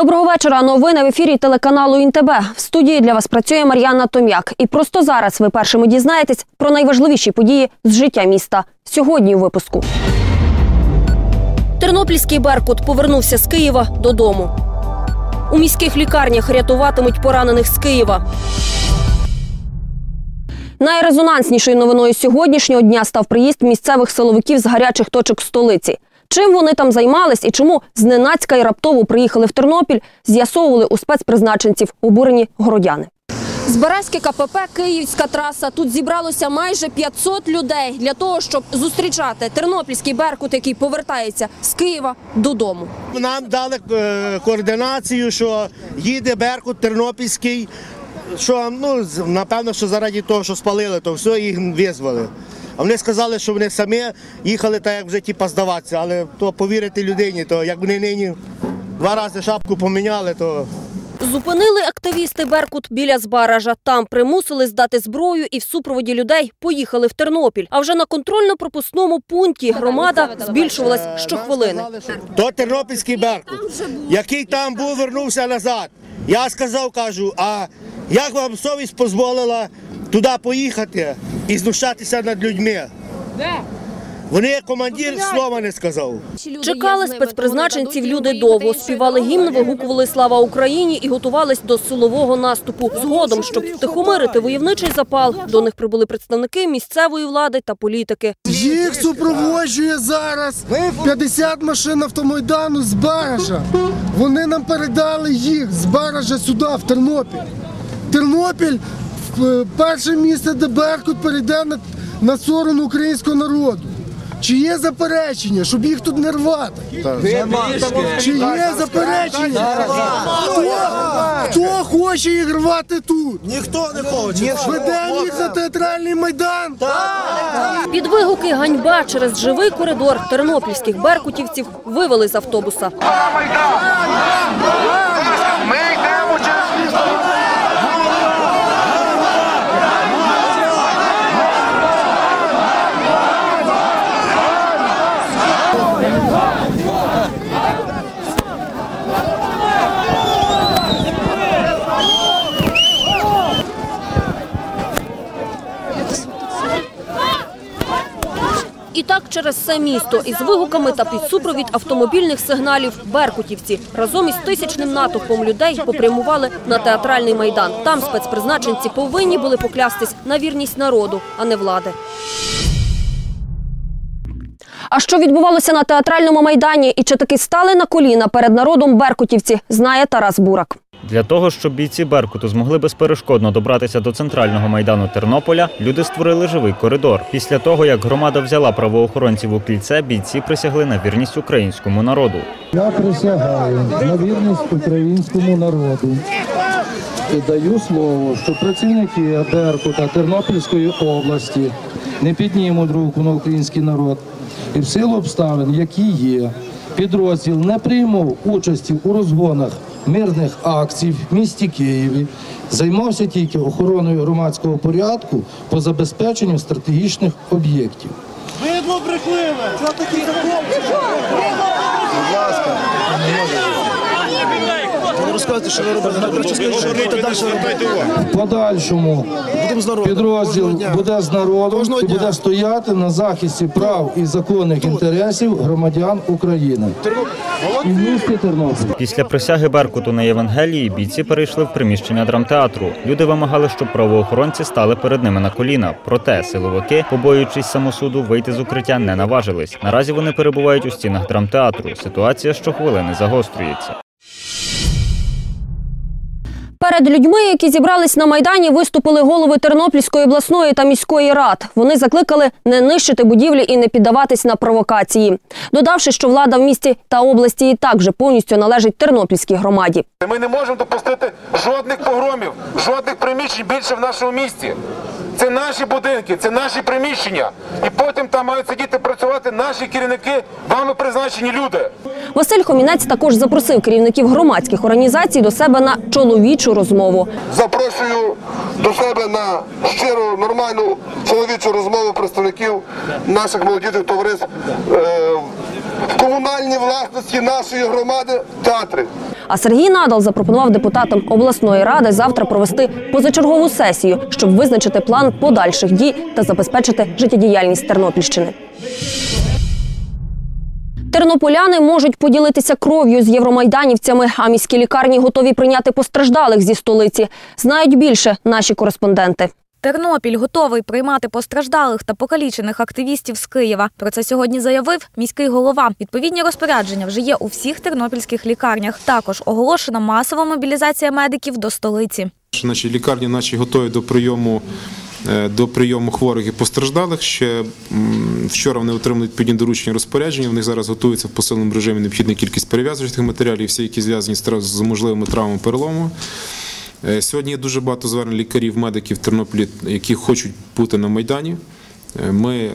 Доброго вечора. Новини в ефірі телеканалу ІНТБ. В студії для вас працює Мар'яна Том'як. І просто зараз ви першими дізнаєтесь про найважливіші події з життя міста. Сьогодні у випуску. Тернопільський Беркут повернувся з Києва додому. У міських лікарнях рятуватимуть поранених з Києва. Найрезонанснішою новиною сьогоднішнього дня став приїзд місцевих силовиків з гарячих точок столиці. Чим вони там займались і чому зненацька і раптово приїхали в Тернопіль, з'ясовували у спецпризначенців обурені городяни. Збаразьке КПП Київська траса. Тут зібралося майже 500 людей для того, щоб зустрічати тернопільський беркут, який повертається з Києва додому. Нам дали е, координацію, що їде Беркут Тернопільський. Що ну з- напевно, що заради того, що спалили, то все їх визвали. А вони сказали, що вони самі їхали так, як вже типа здаватися, але то повірити людині, то як вони нині два рази шапку поміняли, то Зупинили активісти Беркут біля Збаража. Там примусили здати зброю і в супроводі людей поїхали в Тернопіль. А вже на контрольно-пропускному пункті громада збільшувалась щохвилини. то Тернопільський Беркут, який там був, вернувся назад. Я сказав, кажу, а як вам совість дозволила туди поїхати і знущатися над людьми? Вони командир слова не сказав. Чекали спецпризначенців люди довго, співали гімн, вигукували «Слава Україні» і готувались до силового наступу. Згодом, щоб втихомирити войовничий запал, до них прибули представники місцевої влади та політики. Їх супроводжує зараз 50 машин автомайдану з Баража. Вони нам передали їх з Баража сюди, в Тернопіль. Тернопіль перше місце, де Беркут перейде на, на сторону українського народу. Чи є заперечення, щоб їх тут не рвати? Чи є заперечення? Хто, хто хоче їх рвати тут? Ніхто не хоче. Ведемо їх на театральний майдан. Під вигуки «Ганьба» через живий коридор тернопільських беркутівців вивели з автобуса. Ми йдемо через місто. І так через все місто із вигуками та під супровід автомобільних сигналів беркутівці разом із тисячним натовпом людей попрямували на театральний майдан. Там спецпризначенці повинні були поклястись на вірність народу, а не влади. А що відбувалося на театральному майдані і чи таки стали на коліна перед народом беркутівці, знає Тарас Бурак. Для того, щоб бійці Беркуту змогли безперешкодно добратися до центрального майдану Тернополя, люди створили живий коридор. Після того, як громада взяла правоохоронців у кільце, бійці присягли на вірність українському народу. Я присягаю на вірність українському народу. Даю слово, що працівники Беркута Тернопільської області не піднімуть руку на український народ. І в силу обставин, які є, підрозділ не приймав участі у розгонах мирних акцій в місті Києві, займався тільки охороною громадського порядку по забезпеченню стратегічних об'єктів. Видно брехливе! Що такі розказуєте, що ви робите. Краще скажіть, що робите далі. В подальшому підрозділ буде з народом і буде стояти на захисті прав і законних інтересів громадян України. І в місті Тернопіль. Після присяги Беркуту на Євангелії бійці перейшли в приміщення драмтеатру. Люди вимагали, щоб правоохоронці стали перед ними на коліна. Проте силовики, побоюючись самосуду, вийти з укриття не наважились. Наразі вони перебувають у стінах драмтеатру. Ситуація щохвилини загострюється. Перед людьми, які зібрались на майдані, виступили голови Тернопільської обласної та міської рад. Вони закликали не нищити будівлі і не піддаватись на провокації, додавши, що влада в місті та області і так вже повністю належить тернопільській громаді. Ми не можемо допустити жодних погромів, жодних приміщень більше в нашому місті. Це наші будинки, це наші приміщення. І потім там мають сидіти працювати наші керівники, вами призначені люди. Василь Хомінець також запросив керівників громадських організацій до себе на чоловічу розмову. Запрошую до себе на щиру, нормальну чоловічу розмову представників наших молодіжних товариств е, в комунальній власності нашої громади театри. А Сергій Надал запропонував депутатам обласної ради завтра провести позачергову сесію, щоб визначити план подальших дій та забезпечити життєдіяльність Тернопільщини. Тернополяни можуть поділитися кров'ю з євромайданівцями, а міські лікарні готові прийняти постраждалих зі столиці. Знають більше наші кореспонденти. Тернопіль готовий приймати постраждалих та покалічених активістів з Києва. Про це сьогодні заявив міський голова. Відповідні розпорядження вже є у всіх тернопільських лікарнях. Також оголошена масова мобілізація медиків до столиці. Наші лікарні наші готові до прийому. е, До прийому хворих і постраждалих ще вчора вони отримали відповідні доручення розпорядження. Них зараз готується в посиленому режимі необхідна кількість перев'язуючих матеріалів, всі, які зв'язані з можливими травмами перелому. Е, Сьогодні є дуже багато звернень лікарів, медиків в Тернополі, які хочуть бути на майдані. Е, Ми е,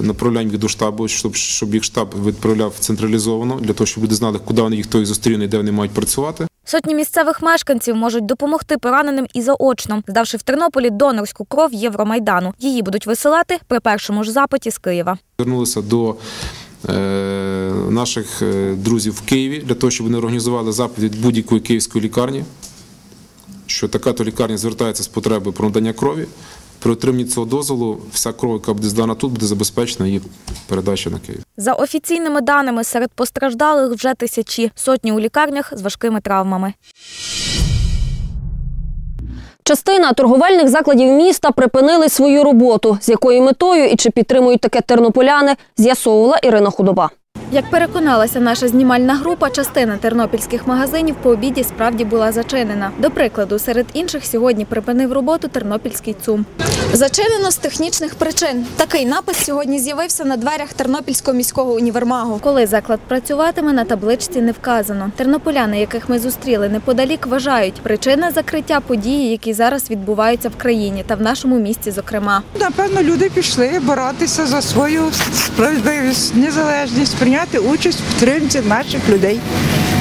направляємо їх до штабу, щоб, щоб їх штаб відправляв централізовано для того, щоб люди знали, куди вони їх їх зустріне, де вони мають працювати. Сотні місцевих мешканців можуть допомогти пораненим і заочно, здавши в Тернополі донорську кров Євромайдану. Її будуть висилати при першому ж запиті з Києва. Звернулися до наших друзів в Києві для того, щоб вони організували запит від будь-якої київської лікарні, що така то лікарня звертається з потреби про надання крові. При отриманні цього дозволу вся кров, яка буде здана тут, буде забезпечена її передача на Київ. За офіційними даними, серед постраждалих вже тисячі, сотні у лікарнях з важкими травмами. Частина торговельних закладів міста припинили свою роботу. З якою метою і чи підтримують таке тернополяни, з'ясовувала Ірина Худоба. Як переконалася наша знімальна група, частина тернопільських магазинів по обіді справді була зачинена. До прикладу, серед інших сьогодні припинив роботу тернопільський ЦУМ. Зачинено з технічних причин. Такий напис сьогодні з'явився на дверях Тернопільського міського універмагу. Коли заклад працюватиме, на табличці не вказано. Тернополяни, яких ми зустріли неподалік, вважають, причина закриття події, які зараз відбуваються в країні та в нашому місті, зокрема. Напевно, люди пішли боротися за свою справедливість, незалежність, прийняти участь в підтримці наших людей,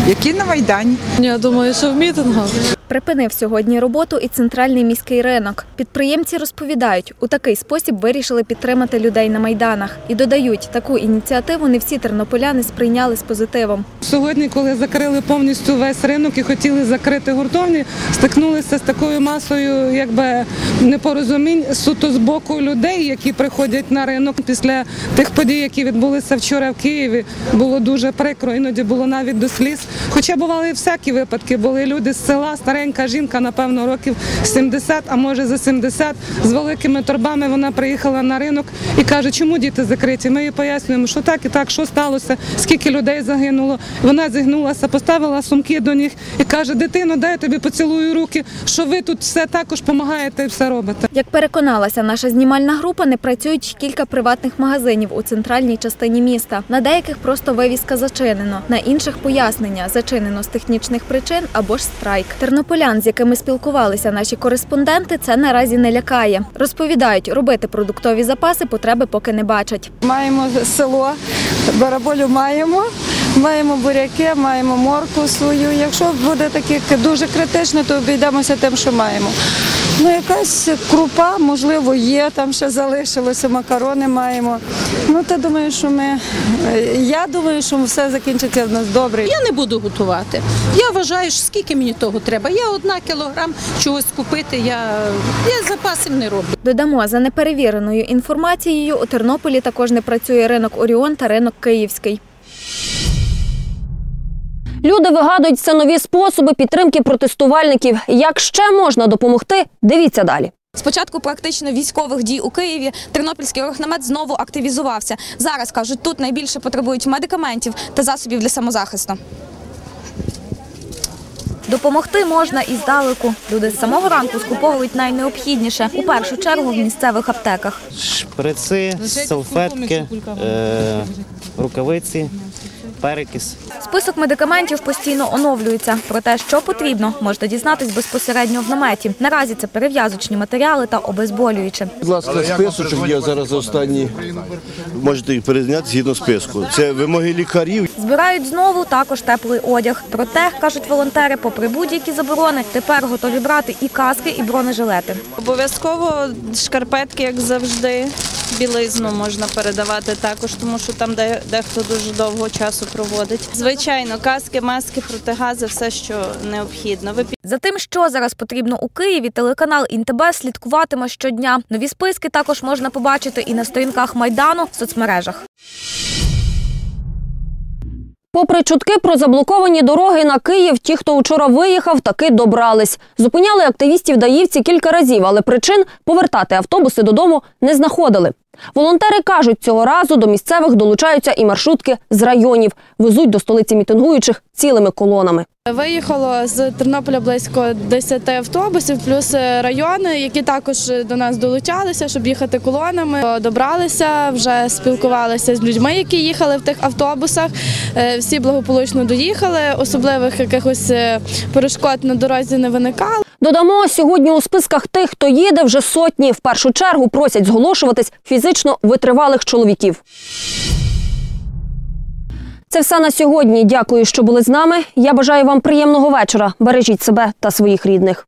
які на Майдані. Я думаю, що в мітингах. Припинив сьогодні роботу і центральний міський ринок. Підприємці розповідають, у такий спосіб вирішили підтримати людей на майданах і додають, таку ініціативу не всі тернополяни сприйняли з позитивом. Сьогодні, коли закрили повністю весь ринок і хотіли закрити гуртовні, стикнулися з такою масою якби непорозумінь суто з боку людей, які приходять на ринок після тих подій, які відбулися вчора в Києві. Було дуже прикро, іноді було навіть до сліз. Хоча бували всякі випадки. Були люди з села, старенька жінка, напевно, років 70, а може за 70, з великими торбами. Вона приїхала на ринок і каже, чому діти закриті. Ми їй пояснюємо, що так і так, що сталося, скільки людей загинуло. Вона зігнулася, поставила сумки до них і каже: Дитино, дай тобі поцілую руки, що ви тут все також допомагаєте і все робите. Як переконалася наша знімальна група, не працюють кілька приватних магазинів у центральній частині міста. На деяких просто вивіска зачинено, на інших пояснення зачинено з технічних причин або ж страйк. Тернополян, з якими спілкувалися наші кореспонденти, це наразі не лякає. Розповідають, робити продуктові запаси потреби поки не бачать. Маємо село, бараболю маємо, маємо буряки, маємо морку свою. Якщо буде таке дуже критично, то обійдемося тим, що маємо. Ну, якась крупа, можливо, є, там ще залишилося, макарони маємо. Ну, ти думаю, що ми. Я думаю, що все закінчиться в нас добре. Я не буду готувати. Я вважаю, що скільки мені того треба. Я одна кілограм чогось купити, я, я запасів не роблю. Додамо за неперевіреною інформацією, у Тернополі також не працює ринок Оріон та ринок Київський. Люди вигадують все нові способи підтримки протестувальників. Як ще можна допомогти? Дивіться далі. Спочатку практично військових дій у Києві Тернопільський оргнамет знову активізувався. Зараз кажуть, тут найбільше потребують медикаментів та засобів для самозахисту. Допомогти можна і здалеку. Люди з самого ранку скуповують найнеобхідніше у першу чергу в місцевих аптеках. Шприци, салфетки, е, рукавиці, перекис. Список медикаментів постійно оновлюється. Про те, що потрібно, можна дізнатись безпосередньо в наметі. Наразі це перев'язочні матеріали та обезболюючі. Будь ласка, списочок є зараз останній. Можете їх перезняти згідно списку. Це вимоги лікарів. Збирають знову також теплий одяг. Проте, кажуть волонтери, попри будь-які заборони, тепер готові брати і каски, і бронежилети. Обов'язково шкарпетки, як завжди. Білизну можна передавати також, тому що там дехто дуже довго часу проводить. Звичайно, каски, маски, протигази, все, що необхідно. За тим, що зараз потрібно у Києві, телеканал ІНТБ слідкуватиме щодня. Нові списки також можна побачити і на сторінках майдану в соцмережах. Попри чутки про заблоковані дороги на Київ, ті, хто вчора виїхав, таки добрались. Зупиняли активістів даївці кілька разів, але причин повертати автобуси додому не знаходили. Волонтери кажуть, цього разу до місцевих долучаються і маршрутки з районів, везуть до столиці мітингуючих цілими колонами. Виїхало з Тернополя близько 10 автобусів, плюс райони, які також до нас долучалися, щоб їхати колонами. Добралися, вже спілкувалися з людьми, які їхали в тих автобусах. Е, Всі благополучно доїхали, особливих якихось е, перешкод на дорозі не виникало. Додамо, сьогодні у списках тих, хто їде, вже сотні. В першу чергу просять зголошуватись фізично витривалих чоловіків. Це все на сьогодні. Дякую, що були з нами. Я бажаю вам приємного вечора. Бережіть себе та своїх рідних.